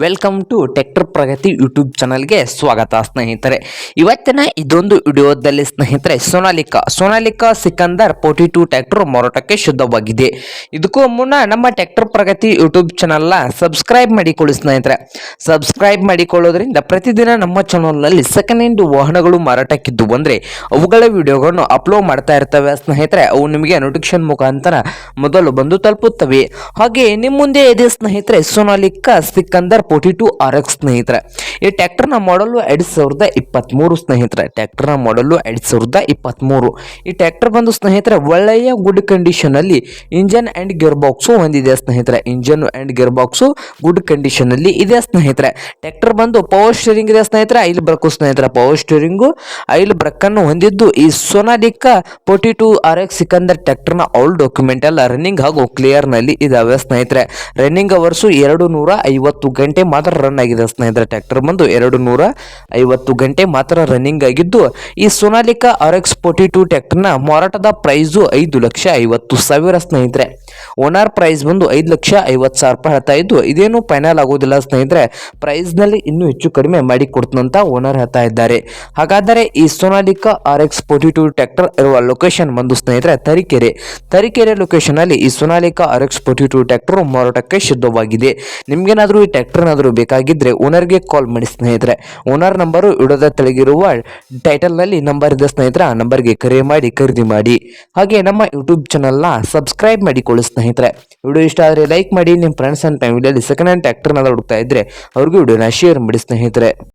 Welcome to tractor Pragati YouTube ಚಾನಲ್ಗೆ ಸ್ವಾಗತ, ಸ್ನೇಹಿತರೆ. ಇವತ್ತಿನ ಇದೊಂದು ವಿಡಿಯೋದಲ್ಲಿ ಸ್ನೇಹಿತರೆ, Sonalika. Sonalika Sikander forty two tractor ಮಾರಾಟಕ್ಕೆ ಶುದ್ಧವಾಗಿದೆ. ಇದಕ್ಕೂ ಮುನ್ನ ನಮ್ಮ ಟೆಕ್ಟರ್ ಪ್ರಗತಿ ಯೂಟ್ಯೂಬ್ ಚಾನಲ್ನ ಸಬ್ಸ್ಕ್ರೈಬ್ ಮಾಡಿಕೊಳ್ಳಿ ಸ್ನೇಹಿತರೆ. ಸಬ್ಸ್ಕ್ರೈಬ್ ಮಾಡಿಕೊಳ್ಳೋದ್ರಿಂದ ಪ್ರತಿದಿನ ನಮ್ಮ ಚಾನಲ್ನಲ್ಲಿ ಸೆಕೆಂಡ್ ಹ್ಯಾಂಡ್ ವಾಹನಗಳು ಮಾರಾಟಕ್ಕಿದ್ದು ಬಂದರೆ ಅವುಗಳ ವಿಡಿಯೋಗಳನ್ನು ಅಪ್ಲೋಡ್ ಮಾಡ್ತಾ ಇರ್ತವೆ ಸ್ನೇಹಿತರೆ. ಅವು ನಿಮಗೆ ನೋಟಿಫಿಕೇಶನ್ ಮುಖಾಂತರ ಮೊದಲು ಬಂದು ತಲುಪುತ್ತವೆ. ಹಾಗೆ ನಿಮ್ಮ ಮುಂದೆ ಇದೆ ಸ್ನೇಹಿತರೆ, Sonalika Sikander forty two R X ಸ್ನೇಹಿತರೆ. ಈ ಟ್ಯಾಕ್ಟರ್ನ ಮಾಡಲು ಎರಡು ಸಾವಿರದ ಇಪ್ಪತ್ತ್ಮೂರು ಸ್ನೇಹಿತರೆ. ಟ್ಯಾಕ್ಟರ್ನ ಮಾಡಲು ಎರಡು ಸಾವಿರದ ಇಪ್ಪತ್ತ್ಮೂರು. ಈ ಟ್ಯಾಕ್ಟರ್ ಬಂದು ಸ್ನೇಹಿತರೆ, ಒಳ್ಳೆಯ ಗುಡ್ ಕಂಡೀಷನಲ್ಲಿ ಇಂಜನ್ ಆ್ಯಂಡ್ ಗೇರ್ ಬಾಕ್ಸು ಹೊಂದಿದೆ ಸ್ನೇಹಿತರೆ. Engine and gear box good ಕಂಡೀಷನಲ್ಲಿ ಇದೆ ಸ್ನೇಹಿತರೆ. ಟ್ಯಾಕ್ಟರ್ ಬಂದು ಪವರ್ ಸ್ಟೀರಿಂಗ್ ಇದೆ ಸ್ನೇಹಿತರೆ. ಐಲ್ ಬ್ರಕ್ಕು ಸ್ನೇಹಿತರೆ. ಪವರ್ ಸ್ಟೀರಿಂಗು ಐಲ್ ಬ್ರಕ್ಕನ್ನು ಹೊಂದಿದ್ದು ಈ Sonalika forty two R X ಸಿಕಂದರ್ನ all document ಎಲ್ಲ ರನ್ನಿಂಗ್ ಹಾಗೂ ಕ್ಲಿಯರ್ನಲ್ಲಿ ಇದಾವೆ ಸ್ನೇಹಿತರೆ. ರನ್ನಿಂಗ್ ಅವರ್ಸು ಎರಡು ನೂರ ಐವತ್ತು ಗಂಟೆ ಮಾತ್ರ ರನ್ ಆಗಿದೆ ಸ್ನೇಹಿತರೆ. ಟ್ರ್ಯಾಕ್ಟರ್ ಬಂದು ಎರಡು ನೂರ ಐವತ್ತು ಗಂಟೆ ಮಾತ್ರ ರನ್ನಿಂಗ್ ಆಗಿದ್ದು, ಈ Sonalika R X forty two ಟ್ರ್ಯಾಕ್ಟರ್ನ ಮಾರಾಟದ ಪ್ರೈಸು ಐದು ಲಕ್ಷ ಐವತ್ತು ಸಾವಿರ ಸ್ನೇಹಿತರೆ. ಓನರ್ ಪ್ರೈಸ್ ಬಂದು ಐದು ಲಕ್ಷ ಐವತ್ತು ಸಾವಿರ ರೂಪಾಯಿ ಹೇಳ್ತಾ ಇದ್ದು, ಇದೇನು ಫೈನಲ್ ಆಗೋದಿಲ್ಲ ಸ್ನೇಹಿತರೆ. ಪ್ರೈಸ್ನಲ್ಲಿ ಇನ್ನೂ ಹೆಚ್ಚು ಕಡಿಮೆ ಮಾಡಿ ಕೊಡ್ತಂತ ಓನರ್ ಹೇಳ್ತಾ ಇದ್ದಾರೆ. ಹಾಗಾದರೆ ಈ Sonalika R X forty two tractor ಇರುವ ಲೊಕೇಶನ್ ಬಂದು ಸ್ನೇಹಿತರೆ, ತರೀಕೆರೆ. ತರೀಕೆರೆ ಲೊಕೇಶನ್ ಅಲ್ಲಿ ಈ Sonalika R X forty two tractor ಮಾರಾಟಕ್ಕೆ ಸಿದ್ಧವಾಗಿದೆ. ನಿಮ್ಗೇನಾದರೂ ಈ ಟ್ರ್ಯಾಕ್ಟರ್ ಏನಾದರೂ ಬೇಕಾಗಿದ್ದರೆ ಓನರ್ಗೆ ಕಾಲ್ ಮಾಡಿ ಸ್ನೇಹಿತರೆ. ಓನರ್ ನಂಬರು ಇಡೋದ ತೆಳಗಿರುವ ಟೈಟಲ್ನಲ್ಲಿ ನಂಬರ್ ಇದೆ ಸ್ನೇಹಿತರೆ. ನಂಬರ್ಗೆ ಕರೆ ಮಾಡಿ, ಖರೀದಿ ಮಾಡಿ. ಹಾಗೆ ನಮ್ಮ ಯೂಟ್ಯೂಬ್ ಚಾನಲ್ನ ಸಬ್ಸ್ಕ್ರೈಬ್ ಮಾಡಿಕೊಳ್ಳಿ ಸ್ನೇಹಿತರೆ. ವಿಡಿಯೋ ಇಷ್ಟ ಆದರೆ ಲೈಕ್ ಮಾಡಿ ನಿಮ್ಮ ಫ್ರೆಂಡ್ಸ್ ಆ್ಯಂಡ್ ಫ್ಯಾಮಿಲಿಯಲ್ಲಿ ಸೆಕೆಂಡ್ ಹ್ಯಾಂಡ್ ಟ್ರ್ಯಾಕ್ಟರ್ನ ಹುಡುಕ್ತಾ ಇದ್ದರೆ ಅವ್ರಿಗೂ ವಿಡಿಯೋನ ಶೇರ್ ಮಾಡಿ ಸ್ನೇಹಿತರೆ.